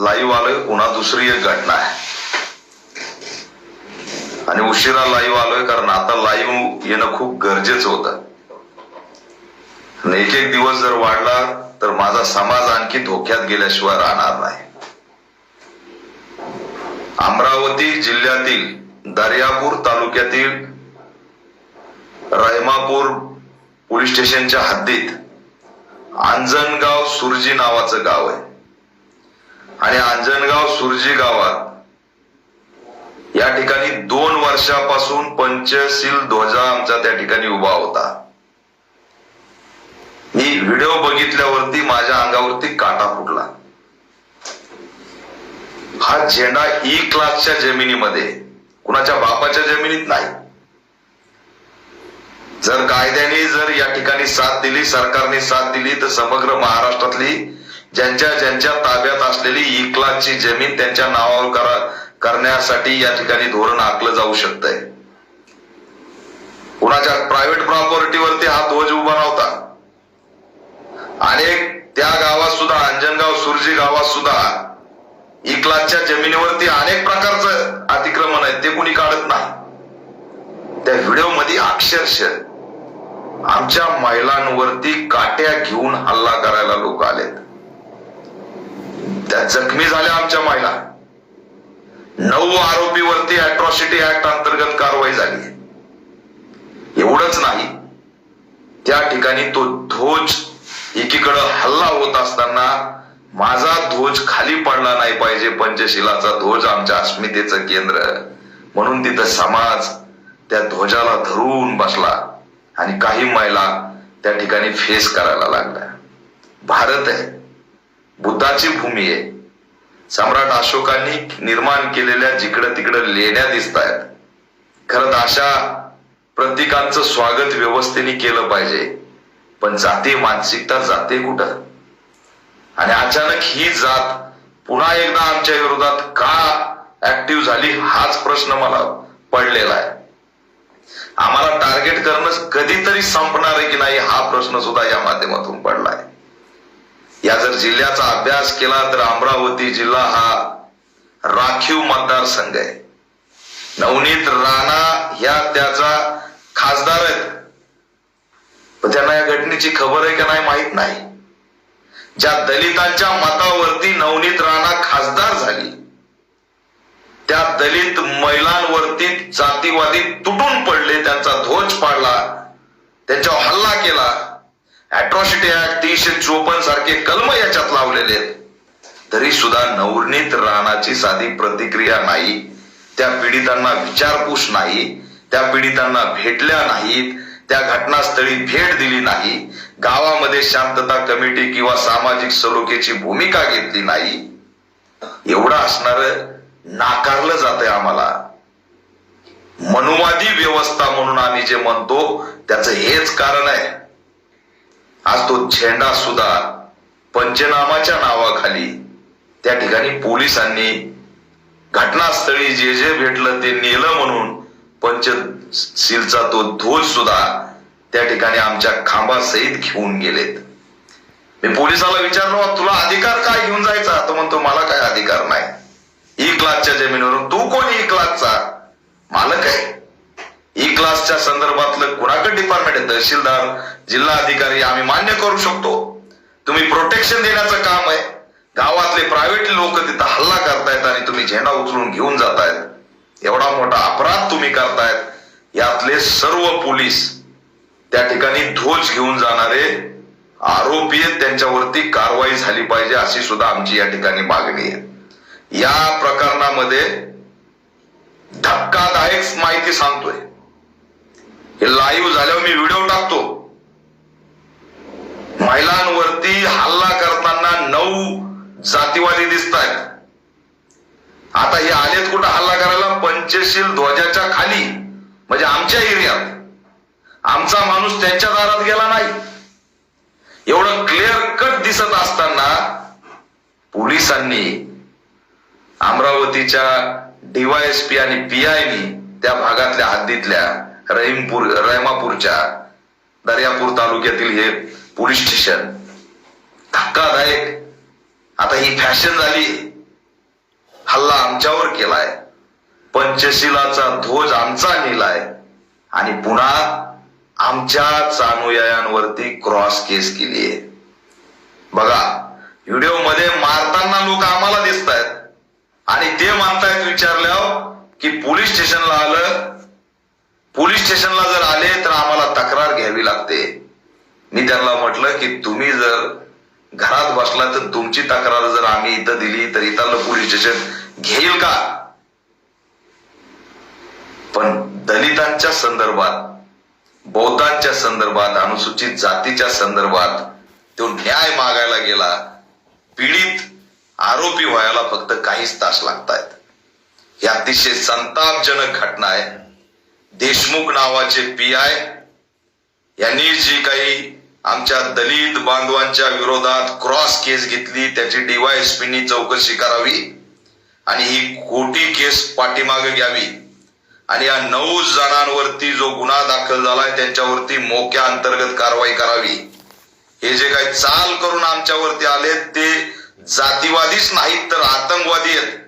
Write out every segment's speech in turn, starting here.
Live आलोय पुन्हा दुसरी एक घटना आहे. आणि उशिरा लाईव्ह आलोय कारण आता लाईव्ह येणं खूप गरजेचं होतं. आणि एक एक दिवस जर वाढला तर माझा समाज आणखी धोक्यात गेल्याशिवाय राहणार नाही. अमरावती जिल्ह्यातील दर्यापूर तालुक्यातील रहमापूर पोलीस स्टेशनच्या हद्दीत आंजणगाव सुरजी नावाचं गाव आहे. आणि आंजणगाव सुरजी गावात. या ठिकाणी दोन वर्षापासून पंचशील ध्वजा आमचा त्या ठिकाणी उभा होता. मी व्हिडिओ बघितल्यावरती माझ्या अंगावरती काटा फुटला. हा झेंडा ई क्लासच्या जमिनीमध्ये कुणाच्या बापाच्या जमिनीत नाही. जर कायद्याने जर या ठिकाणी साथ दिली सरकारने साथ दिली तर समग्र महाराष्ट्रातली ज्यांच्या ज्यांच्या ताब्यात असलेली ई जमीन त्यांच्या नावावर करा करण्यासाठी या ठिकाणी धोरण आखलं जाऊ शकतंय. कुणाच्या प्रायव्हेट प्रॉपर्टीवरती हा ध्वज उभा नव्हता. अनेक त्या गावात सुद्धा अंजनगाव सुरजी गावात सुद्धा इकलाच्या जमिनीवरती अनेक प्रकारचं अतिक्रमण आहे ते कुणी काढत नाही. त्या व्हिडिओमध्ये अक्षरशः आमच्या महिलांवरती काट्या घेऊन हल्ला करायला लोक आलेत. त्या जखमी झाल्या आमच्या महिला नऊ आरोपीवरती अट्रॉसिटी ऍक्ट अंतर्गत कारवाई झाली एवढंच नाही त्या ठिकाणी तो ध्वज एकीकडं हल्ला होत असताना माझा ध्वज खाली पडला नाही पाहिजे पंचशिलाचा ध्वज आमच्या अस्मितेचं केंद्र. म्हणून तिथं समाज त्या ध्वजाला धरून बसला आणि काही महिला त्या ठिकाणी फेस करायला लागल्या भारत आहे. बुद्धाची भूमी आहे. सम्राट अशोकांनी निर्माण केलेल्या जिकडं तिकडं लेण्या दिसत आहेत खरं तर अशा प्रतीकांचं स्वागत व्यवस्थेने केलं पाहिजे. पण जाती मानसिकता जाते कुठं? आणि अचानक ही जात पुन्हा एकदा आमच्या विरोधात का ऍक्टिव्ह झाली हाच प्रश्न मला पडलेला आहे. आम्हाला टार्गेट करणं कधीतरी संपणार आहे की नाही हा प्रश्न सुद्धा या माध्यमातून पडलाय. या जर जिल्ह्याचा अभ्यास केला तर अमरावती जिल्हा हा राखीव मतदारसंघ आहे. नवनीत राणा ह्या त्याचा खासदार आहेत. त्यांना या घटनेची खबर आहे का नाही माहीत नाही. ज्या दलितांच्या मतावरती नवनीत राणा खासदार झाली त्या दलित महिलांवरती जातीवादी तुटून पडले त्यांचा ध्वज पाडला त्यांच्यावर हल्ला केला ऍट्रॉसिटी ऍक्ट तीनशे चोपन्न सारखे कलम याच्यात लावलेले आहेत. तरी सुद्धा नवनीत राणाची साधी प्रतिक्रिया नाही. त्या पीडितांना विचारपूस नाही. त्या पीडितांना भेटल्या नाहीत. त्या घटनास्थळी भेट दिली नाही. गावामध्ये शांतता कमिटी किंवा सामाजिक सलोख्याची भूमिका घेतली नाही. एवढं असणार नाकारलं जात आम्हाला. मनुवादी व्यवस्था म्हणून आम्ही जे म्हणतो त्याचं हेच कारण आहे. आज तो झेंडा सुद्धा पंचनामाच्या नावाखाली त्या ठिकाणी पोलिसांनी घटनास्थळी जे जे भेटलं ते नेलं म्हणून पंचशीलचा तो ध्वज सुद्धा त्या ठिकाणी आमच्या खांबासहित घेऊन गेलेत. मी पोलिसाला विचारलं तुला अधिकार काय घेऊन जायचा? तो म्हणतो मला काय अधिकार नाही. ई क्लासच्या जमिनीवरून तू कोण ई क्लासचा कामाच्या संदर्भातलं कुणाकडे डिपार्टमेंट आहे? तहसीलदार जिल्हा अधिकारी आम्ही मान्य करू शकतो. तुम्ही प्रोटेक्शन देण्याचं काम आहे. गावातले प्रायव्हेट लोक तिथं हल्ला करतायत आणि तुम्ही झेंडा उचलून घेऊन जातायत. एवढा मोठा अपराध तुम्ही करतायत. यातले सर्व पोलीस त्या ठिकाणी ध्वज घेऊन जाणारे आरोपी आहेत. त्यांच्यावरती कारवाई झाली पाहिजे अशी सुद्धा आमची या ठिकाणी मागणी आहे. या प्रकरणामध्ये धक्कादायक माहिती सांगतोय. हे लाईव्ह झाल्यावर मी व्हिडिओ टाकतो. महिलांवरती हल्ला करताना नऊ जातीवादी दिसत आहेत आता हे आलेत कुठं हल्ला करायला? पंचशील ध्वजाच्या खाली म्हणजे आमच्या एरियात. आमचा माणूस त्यांच्या दारात गेला नाही. एवढं क्लिअर कट दिसत असताना पोलिसांनी अमरावतीच्या डीवायएसपी आणि पीआयनी त्या भागातल्या हद्दीतल्या रहीमपूर रहमापूरच्या दर्यापूर तालुक्यातील हे पोलीस स्टेशन धक्कादायक. आता ही फॅशन झाली. हल्ला आमच्यावर केलाय. पंचशिलाचा ध्वज आमचा नेलाय. आणि पुन्हा आमच्याच अनुयायांवरती क्रॉस केस केली आहे. बघा व्हिडिओमध्ये मारताना लोक आम्हाला दिसत आहेत आणि ते म्हणतायत विचारल्यावर की पोलीस स्टेशनला आलं स्टेशनला जर आले तर आम्हाला तक्रार घ्यावी लागते. मी त्यांना म्हटलं की तुम्ही जर घरात बसला तर तुमची तक्रार जर आम्ही इथं दिली तर इथं पोलीस स्टेशन घेईल का? पण दलितांच्या संदर्भात बौद्धांच्या संदर्भात अनुसूचित जातीच्या संदर्भात तो न्याय मागायला गेला. पीडित आरोपी व्हायला फक्त काहीच तास लागतायत. ही अतिशय संतापजनक घटना आहे. देशमुख नावाचे पी आय यांनी जी काही आमच्या दलित बांधवांच्या विरोधात क्रॉस केस घेतली त्याची डीवायएसपीनी चौकशी करावी आणि ही खोटी केस पाठीमागे घ्यावी. आणि या नऊ जणांवरती जो गुन्हा दाखल झालाय त्यांच्यावरती मोक्या अंतर्गत कारवाई करावी. हे जे काही चाल करून आमच्यावरती आले ते जातीवादीच नाहीत तर आतंकवादी आहेत.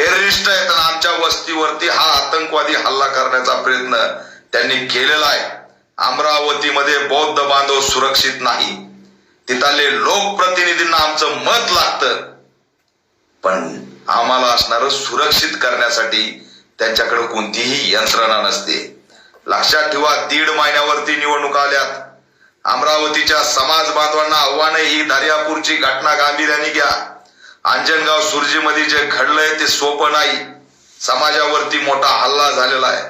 टेररिस्ट आहेत आणि आमच्या वस्तीवरती हा आतंकवादी हल्ला करण्याचा प्रयत्न त्यांनी केलेला आहे. अमरावतीमध्ये बौद्ध बांधव सुरक्षित नाही. तिथले लोकप्रतिनिधींना आमचं मत लागतं. पण आम्हाला असणार सुरक्षित करण्यासाठी त्यांच्याकडे कोणतीही यंत्रणा नसते. लक्षात ठेवा दीड महिन्यावरती निवडणुका आल्यात. अमरावतीच्या समाज बांधवांना आव्हान ही दर्यापूरची घटना गांभीर्याने घ्या. अंजनगाव सुरजीमध्ये जे घडलंय ते सोपं नाही. समाजावरती मोठा हल्ला झालेला आहे.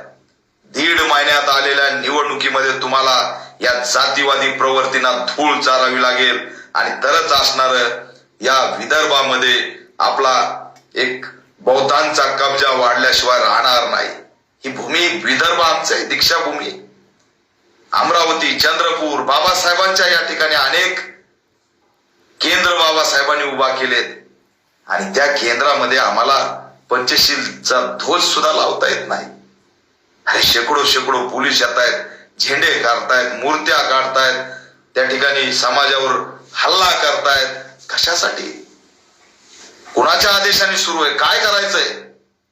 दीड महिन्यात आलेल्या निवडणुकीमध्ये तुम्हाला या जातीवादी प्रवृत्तींना धूळ चारावी लागेल आणि तरच असणार या विदर्भामध्ये आपला एक बौद्धांचा कब्जा वाढल्याशिवाय राहणार नाही. ही भूमी विदर्भ आमचं आहे दीक्षाभूमी. अमरावती चंद्रपूर बाबासाहेबांच्या या ठिकाणी अनेक केंद्र बाबासाहेबांनी उभा केलेत. आणि त्या केंद्रामध्ये आम्हाला पंचशीलचा ध्वज सुद्धा लावता येत नाही. अरे शेकडो शेकडो पोलीस येत आहेत झेंडे काढतायत मूर्त्या काढतायत त्या ठिकाणी समाजावर हल्ला करतायत. कशासाठी? कुणाच्या आदेशाने सुरू आहे? काय करायचंय?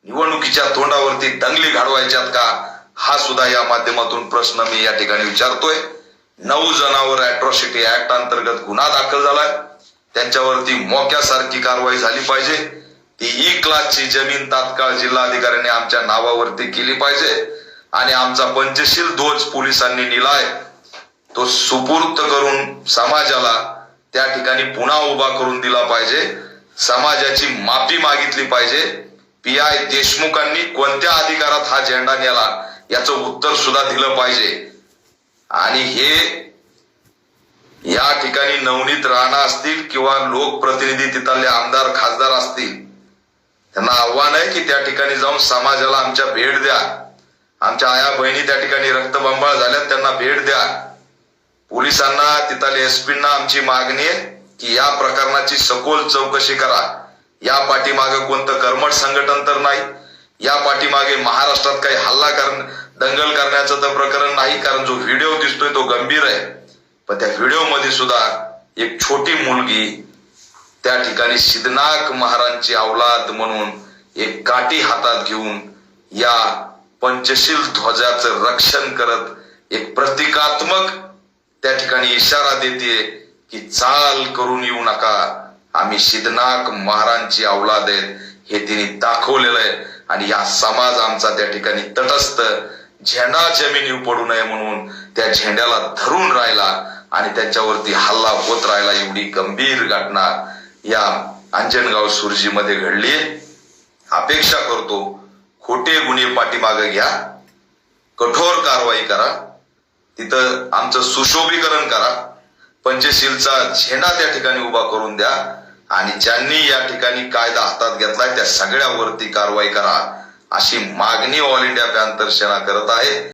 निवडणुकीच्या तोंडावरती दंगली घडवायच्यात का? हा सुद्धा या माध्यमातून प्रश्न मी या ठिकाणी विचारतोय. नऊ जणांवर अॅट्रॉसिटी ऍक्ट अंतर्गत गुन्हा दाखल झालाय. त्यांच्यावरती मोक्यासारखी कारवाई झाली पाहिजे. ती ई क्लासची जमीन तात्काळ जिल्हाधिकाऱ्यांनी आमच्या नावावरती केली पाहिजे. आणि आमचा पंचशील ध्वज पोलिसांनी निलाय. तो सुपूर्त करून समाजाला त्या ठिकाणी पुन्हा उभा करून दिला पाहिजे. समाजाची माफी मागितली पाहिजे. पी आय देशमुखांनी कोणत्या अधिकारात हा झेंडा नेला याचं उत्तर सुद्धा दिलं पाहिजे. आणि हे या ठिकाणी नवनीत राणा असतील किंवा लोकप्रतिनिधी तिथले आमदार खासदार असतील त्यांना आव्हान आहे की त्या ठिकाणी जाऊन समाजाला आमच्या भेट द्या. आमच्या आया बहिणी त्या ठिकाणी रक्तबंबाळ झाल्यात त्यांना भेट द्या. पोलिसांना तिथल्या एसपींना आमची मागणी आहे की या प्रकरणाची सखोल चौकशी करा. या पाठीमागे कोणतं कर्मठ संघटन तर नाही. या पाठीमागे महाराष्ट्रात काही हल्ला कर दंगल करण्याचं तर प्रकरण नाही कारण जो व्हिडिओ दिसतोय तो गंभीर आहे. पण त्या व्हिडिओमध्ये सुद्धा एक छोटी मुलगी त्या ठिकाणी सिद्धनाथ महाराजची अवलाद म्हणून एक काठी हातात घेऊन या पंचशील ध्वजाचं रक्षण करत एक प्रतिकात्मक त्या ठिकाणी इशारा देते की चाल करून येऊ नका. आम्ही सिद्धनाथ महाराजची अवलाद आहेत. हे तिने दाखवलेलं आहे. आणि या समाज आमचा त्या ठिकाणी तटस्थ झेंडा जमिनी पडू नये म्हणून त्या झेंड्याला धरून राहिला. आणि त्यांच्यावरती हल्ला होत राहिला एवढी गंभीर घटना या अंजनगाव सुरजीमध्ये घडली. अपेक्षा करतो खोटे गुन्हे पाठीमागे घ्या कठोर कारवाई करा तिथं आमचं सुशोभीकरण करा पंचशीलचा झेंडा त्या ठिकाणी उभा करून द्या आणि ज्यांनी या ठिकाणी कायदा हातात घेतलाय त्या सगळ्यावरती कारवाई करा अशी मागणी ऑल इंडिया पॅन्थर सेना करत आहे.